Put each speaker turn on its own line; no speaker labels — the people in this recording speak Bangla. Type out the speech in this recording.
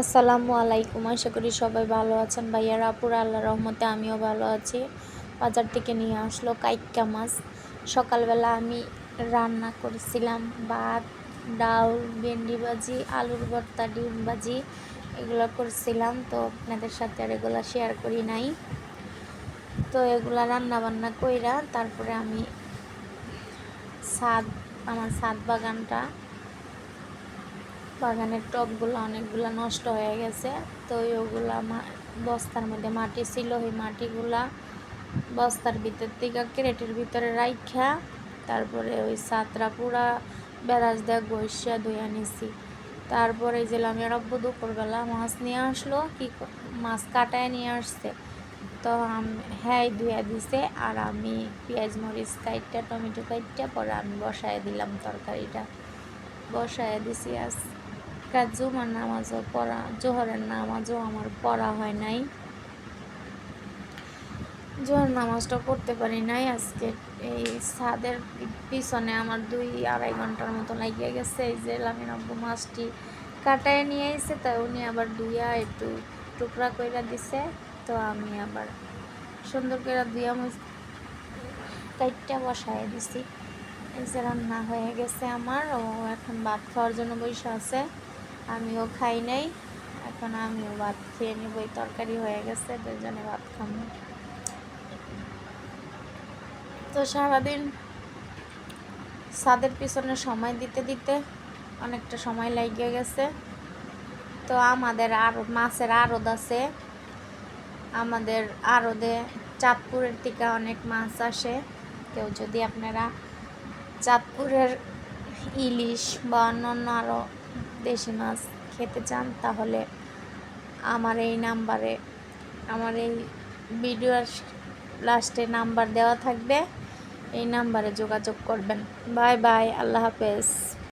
আসসালামু আলাইকুম। আশা করি সবাই ভালো আছেন। ভাইয়ারা আপুরা আল্লাহ রহমতে আমিও ভালো আছি। বাজার থেকে নিয়ে আসলো কাইক্কা মাছ। সকালবেলা আমি রান্না করেছিলাম ভাত, ডাল, ভেন্ডি ভাজি, আলুর ভর্তা, ডিম ভাজি, এগুলো করছিলাম। তো আপনাদের সাথে আর এগুলো শেয়ার করি নাই। তো এগুলা রান্না বান্না কইরা তারপরে আমি ছাদ আমার ছাদ বাগানটা বাগানের টবগুলো অনেকগুলো নষ্ট হয়ে গেছে। তো ওগুলা বস্তার মধ্যে মাটি ছিল, ওই মাটিগুলা বস্তার ভিতর থেকে ক্রেটের ভিতরে রাইখা, তারপরে ওই সাতরা পুরা বেড়াজ দেয়া গৈসা ধুয়ে নিছি তারপরে যে আমি রব্বু দুপুরবেলা মাছ নিয়ে আসলো, কি মাছ কাটায় নিয়ে আসছে। তো হ্যাঁ ধুয়ে দিছে, আর আমি পেঁয়াজ মরিচ কাইটটা, টমেটো কাইটটা, পরে আমি বসায় দিলাম তরকারিটা। বসায় দিছি। আজ রাকাত জুমার নামাজও পড়া, জোহরের নামাজও আমার পড়া হয় নাই। জোহর নামাজটা পড়তে পারি নাই। আজকে এই ছাদের পিছনে আমার দুই আড়াই ঘণ্টার মতো লাগিয়ে গেছে। এই যে লামিন আব্বু মাছটি কাটায় নিয়ে এসে তাই উনি আবার দুইয়া একটু টুকরা কইরা দিছে। তো আমি আবার সুন্দর করে দুইয়া মাছ কাইটটা বসায় দিছি। যে রান্না হয়ে গেছে আমার। ও এখন ভাত খাওয়ার জন্য বসে আছে। আমিও খাই নাই। এখন আমিও ভাত খেয়ে নিব। ওই তরকারি হয়ে গেছে দুজনে ভাত খাব। তো সারাদিন ছাদের পিছনে সময় দিতে দিতে অনেকটা সময় লাগিয়ে গেছে। তো আমাদের আর, মাছের আড়ত আছে। আমাদের আড়দে চাঁদপুরের থেকে অনেক মাছ আসে। কেউ যদি আপনারা চাঁদপুরের ইলিশ বা অন্যান্য আরও দেশি মাছ খেতে চান, তাহলে আমার এই নাম্বারে, আমার এই ভিডিওর লাস্টে নাম্বার দেওয়া থাকবে, এই নাম্বারে যোগাযোগ করবেন। বাই বাই, আল্লাহ হাফেজ।